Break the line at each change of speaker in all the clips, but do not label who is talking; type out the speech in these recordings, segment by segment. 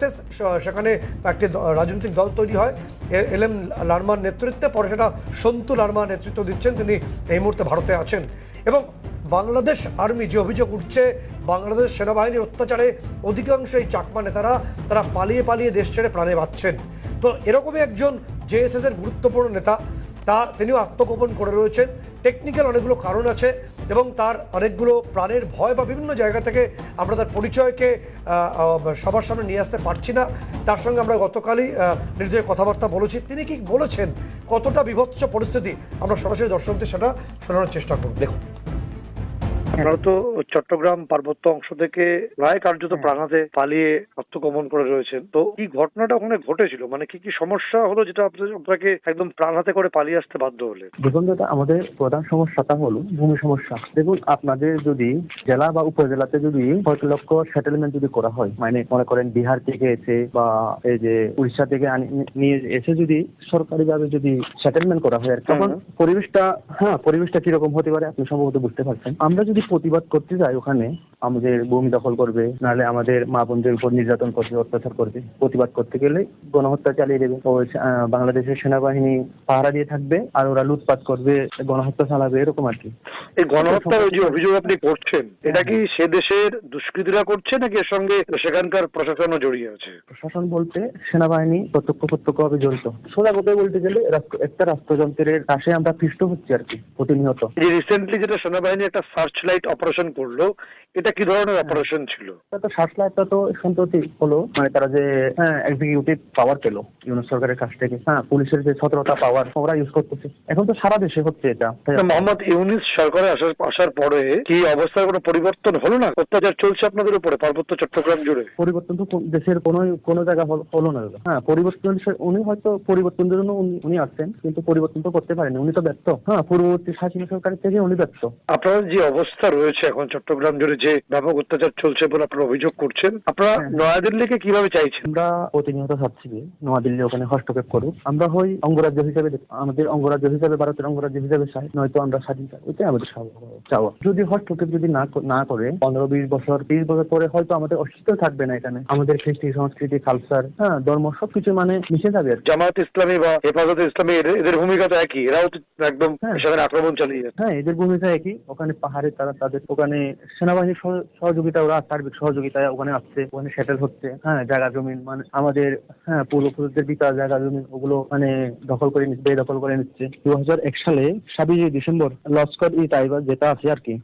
JSS সেখানে একটি রাজনৈতিক দল তৈরি হয়। এল এম লার্মার নেতৃত্বে পরে সেটা সন্তু লার্মা নেতৃত্ব দিচ্ছেন। তিনি এই মুহূর্তে ভারতে আছেন। এবং বাংলাদেশ আর্মি যে অভিযোগ উঠছে, বাংলাদেশ সেনাবাহিনীর অত্যাচারে অধিকাংশ এই চাকমা নেতারা তারা পালিয়ে পালিয়ে দেশ ছেড়ে প্রাণে বাঁচছেন। তো এরকমই একজন জেএসএস এর গুরুত্বপূর্ণ নেতা, তা তিনিও আত্মগোপন করে রয়েছেন। টেকনিক্যাল অনেকগুলো কারণ আছে। এবং তার অনেকগুলো প্রাণের ভয় বা বিভিন্ন জায়গা থেকে আমরা তার পরিচয়কে সবার সামনে নিয়ে আসতে পারছি না। তার সঙ্গে আমরা গতকালই নির্দয় কথাবার্তা বলেছি। তিনি কি বলেছেন? কতটা বিভৎস পরিস্থিতি? আমরা সরাসরি দর্শকদের সেটা শোনানোর চেষ্টা করব। দেখুন
আপনারা তো চট্টগ্রাম পার্বত্য অংশ থেকে প্রায় কার্যত প্রাণাতে পালিয়ে আত্মগমন করে রয়েছেন। তো কি ঘটনাটা ওখানে ঘটেছিল মানে কি কি সমস্যা হলো যেটা আপনাদের- আপনাকে একদম প্রাণাতে করে পালিয়ে আসতে বাধ্য হলে
দেখুন দাদা আমাদের প্রধান সমস্যাটা হলো ভূমি সমস্যা। দেখুন আপনাদের যদি জেলা বা উপজেলাতে যদি কয়েক লক্ষ সেটেলমেন্ট যদি করা হয় মানে মনে করেন বিহার থেকে এসে বা এই যে উড়িষ্যা থেকে নিয়ে এসে যদি সরকারিভাবে যদি সেটেলমেন্ট করা হয় আর কি, তখন পরিবেশটা হ্যাঁ পরিবেশটা কীরকম হতে পারে আপনি সম্ভবত বুঝতে পারছেন। আমরা যদি প্রতিবাদ করতে যাই ওখানে, আমাদের ভূমি দখল করবে, নাহলে আমাদের মা বোনদের উপর নির্যাতন করবে, অত্যাচার করবে। প্রতিবাদ করতে গেলে গণহত্যা চালিয়ে দেবে। বাংলাদেশের সেনাবাহিনী পাহারা দিয়ে থাকবে আর ওরা লুটপাট করবে, গণহত্যা চালাবে, এরকম আর কি।
এই গণহত্যার ওই যে অভিযোগ আপনি করছেন এটা কি সে দেশের দুষ্কৃতীরা করছে নাকি এর সঙ্গে সেখানকার প্রশাসনও জড়িয়ে আছে?
প্রশাসন বলতে সেনাবাহিনী প্রত্যক্ষ প্রত্যক্ষভাবে জড়িত। সোজা কথায় বলতে গেলে একটা রাষ্ট্রযন্ত্রের কাছে আমরা পৃষ্ঠ হচ্ছি আর কি প্রতিনিয়ত।
যে রিসেন্টলি যেটা সেনাবাহিনী একটা সার্চ লাইট অপারেশন করল এটা কি ধরনের অপারেশন ছিল?
তো সার্চলাইটটা তো সম্প্রতি হলো মানে তারা যে হ্যাঁ এক্সিকিউটিভ পাওয়ার পেল ইউনিট সরকারের কাছ থেকে। হ্যাঁ পুলিশের যে সতেরোটা পাওয়ার ওরা ইউজ করতেছে। এখন তো সারা দেশে হচ্ছে এটা।
মোহাম্মদ ইউনিস সরকারে আসার আসার পরে কি অবস্থার কোনো পরিবর্তন হলো না? অত্যাচার চলছে আপনাদের উপরে পার্বত্য চট্টগ্রাম জুড়ে?
পরিবর্তন তো দেশের কোনো কোনো জায়গা হলো না দাদা। হ্যাঁ পরিবর্তন উনি হয়তো পরিবর্তনের জন্য উনি- আসছেন কিন্তু পরিবর্তন তো করতে পারেনি উনি তো ব্যর্থ। হ্যাঁ পূর্ববর্তী শাসন সরকারের থেকে উনি ব্যর্থ।
আপনাদের যে অবস্থা রয়েছে এখন চট্টগ্রাম জুড়ে যে ব্যাপক অত্যাচার চলছে বলে আপনারা অভিযোগ করছেন আপনারা
হ্যাঁ।
নয়াদিল্লিকে কীভাবে চাইছেন?
আমরা প্রতিনিয়ত চাচ্ছি যে নয়াদিল্লি ওখানে হস্তক্ষেপ করুক। আমরা হই অঙ্গরাজ্য হিসাবে আমাদের অঙ্গরাজ্য হিসাবে ভারতের অঙ্গরাজ্য হিসাবে চাই নয়তো আমরা স্বাধীন চাই। ওইটাই আমাদের চাওয়া। যদি হস্তক্ষেপ যদি না না করে পনেরো বিশ বছর তিরিশ বছর পরে হয়তো আমাদের অস্তিত্ব থাকবে না এখানে। আমাদের কৃষ্টি সংস্কৃতি কালচার হ্যাঁ ধর্ম সবকিছু মানে মিশে যাবে
জামাত ইসলামী বা হেফাজতে ইসলামী এদের- এদের ভূমিকা তো একই। এরাও একদম
হ্যাঁ।
সেখানে আক্রমণ চালিয়ে
হ্যাঁ এদের ভূমিকা একই। ওখানে পাহাড়ে তারা তাদের ওখানে সেনাবাহিনীর সহযোগিতা ওরা সার্বিক সহযোগিতায় ওখানে আসছে ওখানে সেটেল হচ্ছে। হ্যাঁ জায়গা জমিন মানে আমাদের হ্যাঁ পূর্বপুরুষদের বিকাশ জায়গা জমিন ওগুলো মানে দখল করে নিচ্ছে বেদখল করে নিচ্ছে। দু হাজার এক সালে ছাব্বিশে ডিসেম্বর লস্কর ই টাইবার যেটা আছে আর কি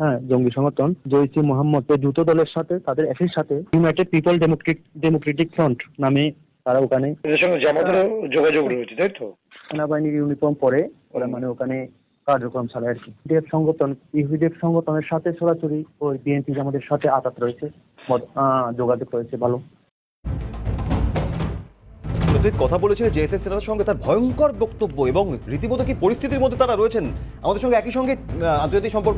হ্যাঁ জঙ্গি সংগঠন জৈসি মোহাম্মদ এই দুটো দলের সাথে তাদের একই সাথে united people democratic democratic front নামে তারা ওখানে
এদের সঙ্গে জামাতেরও যোগাযোগ রয়েছে তাই তো?
সেনাবাহিনীর ইউনিফর্ম পরে ওরা মানে ওখানে কার্যক্রম চালায় আর কি। ইউডিএফ সংগঠন ইউডিএফ সংগঠনের সাথে সরাসরি ওই বিএনপি আমাদের সাথে আঘাত রয়েছে যোগাযোগ রয়েছে ভালো।
সত্যি কথা বলেছিলেন জেএসএস সেনার সঙ্গে তার ভয়ঙ্কর বক্তব্য এবং রীতিমতো কি পরিস্থিতির মধ্যে তারা রয়েছেন। আমাদের সঙ্গে একই সঙ্গে আন্তর্জাতিক সম্পর্ক